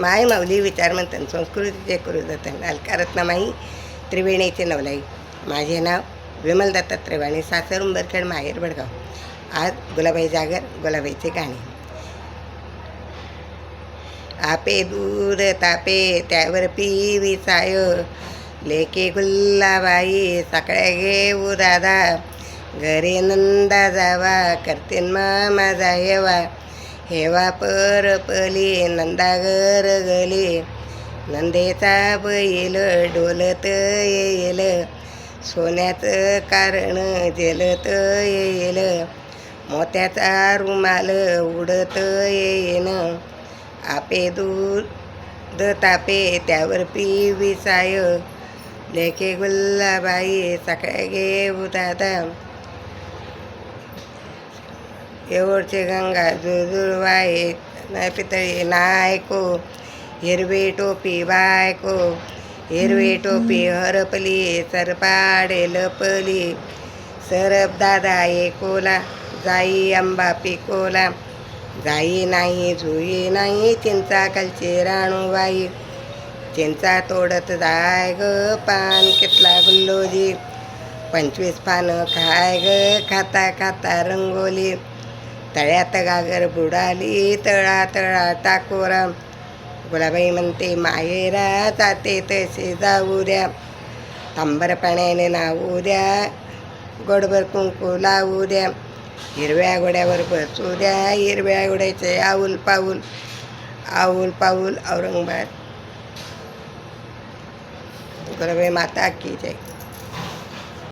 माय माऊली विचार म्हणतात संस्कृतीचे करू जतन अलकारत्नामाई त्रिवेणीचे नवलाई. माझे नाव विमल दत्ता त्रिवाणी सासर उंबरखेड माहेर बडगाव. आज गुलाबाई जागर गुलाबाईचे गाणे. आपे दूर तापे त्यावर पिवी साय. लेके गुल्लाबाई सकाळ्या घेऊ दादा. घरी नंदा जावा करतीन मामा जायवा. हेवा परपली नंदा घर गली. नंदेचा बैल डोलत येईल. सोन्याचं कारण जेलत येईल. मोत्याचा रुमाल उडत येईन. आपे दूध तापे त्यावर पी साय. लेके गुल्लाबाई सकाळ घेऊ दादा. एवढचे गंगा जुजुळवाई न पितळी नायको हिरवी टोपी बायको हिरवी टोपी हरपली सरपाडे लपली. सरप दादा एकोला जाई आंबा पिकोला. जाई नाही जुई नाही चिंचा खालची राणूबाई चिंचा तोडत जाय ग पान कितला गुल्लोजी. पंचवीस पानं खाय ग खाता खाता रंगोली. तळ्यात गागर बुडाली तळा तळा टाकोरा. गुलाबाई म्हणते माहेरा जाते तसे जाऊ द्या. तांबर पाण्याने नावू द्या. गोडभर कुंकू लावू द्या. हिरव्या घोड्यावर बसू द्या. हिरव्या घोड्याचे आऊल पाऊल आऊल पाऊल औरंगाबाद. गुलाबाई माता की जय.